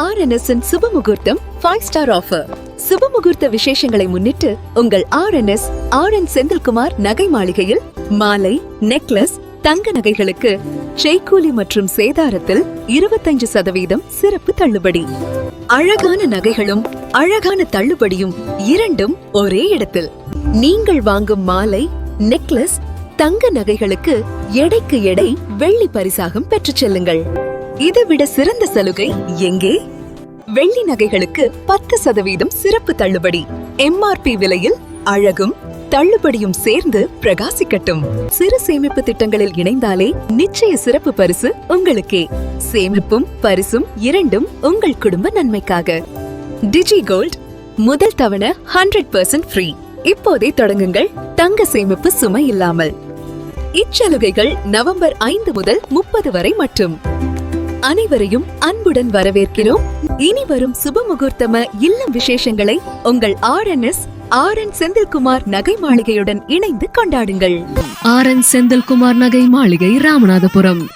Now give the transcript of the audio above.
RNS சுபமுகூர்த்தம் five star offer சுபமுகூர்த்த விசேஷங்களை முன்னிட்டு உங்கள் ஆர்என்எஸ் ஆர் என் செந்தில்குமார் நகை மாளிகையில் மாலை நெக்லஸ் தங்க நகைகளுக்கு செய்கூலி மற்றும் சேதாரத்தில் இருபத்தஞ்சு சதவீதம் சிறப்பு தள்ளுபடி. அழகான நகைகளும் அழகான தள்ளுபடியும் இரண்டும் ஒரே இடத்தில். நீங்கள் வாங்கும் மாலை நெக்லஸ் தங்க நகைகளுக்கு எடைக்கு எடை வெள்ளி பரிசாகம் பெற்றுச் செல்லுங்கள். இதைவிட சிறந்த சலுகை எங்கே? வெள்ளி நகைகளுக்கு பத்து சதவீதம் சிறப்பு தள்ளுபடி. எம்ஆர்பி விலையில் அழகும் தள்ளுபடியும் சேர்ந்து பிரகாசிக்கட்டும். சிறு சேமிப்பு திட்டங்களில் இணைந்தாலே நிச்சய சிறப்பு பரிசு உங்களுக்கே. சேமிப்பும் பரிசும் இரண்டும் உங்கள் குடும்ப நன்மைக்காக. டிஜி கோல்ட் முதல் தவணை ஹண்ட்ரட் பர்சன்ட் ஃப்ரீ. இப்போதே தொடங்குங்கள் தங்க சேமிப்பு சுமை இல்லாமல். இச்சலுகைகள் நவம்பர் ஐந்து முதல் முப்பது வரை மட்டும். அனைவரையும் அன்புடன் வரவேற்கிறோம். இனி வரும் சுபமுகூர்த்தம இல்லம் விசேஷங்களை உங்கள் ஆர்என்எஸ் ஆர் என் செந்தில்குமார் நகை மாளிகையுடன் இணைந்து கொண்டாடுங்கள். ஆர் என் செந்தில்குமார் நகை மாளிகை ராமநாதபுரம்.